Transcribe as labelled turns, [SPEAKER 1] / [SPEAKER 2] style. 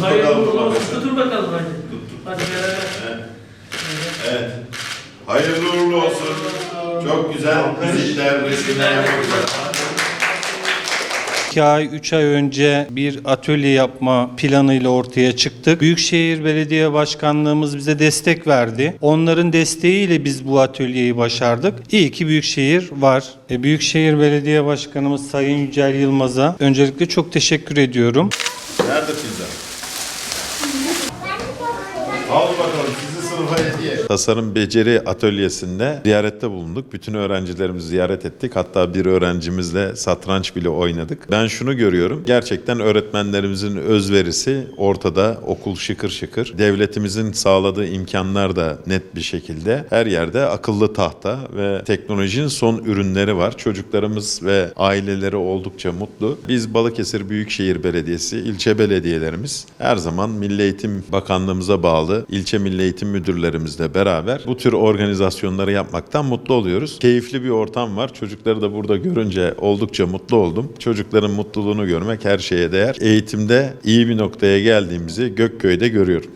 [SPEAKER 1] Hayırlı uğurlu olsun.
[SPEAKER 2] bakalım.
[SPEAKER 1] Tutun bakalım hadi. Hadi beraber.
[SPEAKER 2] Evet. Hayırlı uğurlu olsun. Çok güzel vizitler, resimler yapıyoruz.
[SPEAKER 3] 2 ay, 3 ay önce bir atölye yapma planıyla ortaya çıktık. Büyükşehir Belediye Başkanlığımız bize destek verdi. Onların desteğiyle biz bu atölyeyi başardık. İyi ki Büyükşehir var. E, Büyükşehir Belediye Başkanımız Sayın Yücel Yılmaz'a öncelikle çok teşekkür ediyorum.
[SPEAKER 2] Nerede pizza? Al bakalım. Tasarım Beceri Atölyesi'nde ziyarette bulunduk. Bütün öğrencilerimizi ziyaret ettik. Hatta bir öğrencimizle satranç bile oynadık. Ben şunu görüyorum. Gerçekten öğretmenlerimizin özverisi ortada. Okul şıkır şıkır. Devletimizin sağladığı imkanlar da net bir şekilde. Her yerde akıllı tahta ve teknolojinin son ürünleri var. Çocuklarımız ve aileleri oldukça mutlu. Biz Balıkesir Büyükşehir Belediyesi, ilçe belediyelerimiz her zaman Milli Eğitim Bakanlığımıza bağlı ilçe Milli Eğitim Müdürlerimizle beraber bu tür organizasyonları yapmaktan mutlu oluyoruz. Keyifli bir ortam var. Çocukları da burada görünce oldukça mutlu oldum. Çocukların mutluluğunu görmek her şeye değer. Eğitimde iyi bir noktaya geldiğimizi Gökköy'de görüyorum.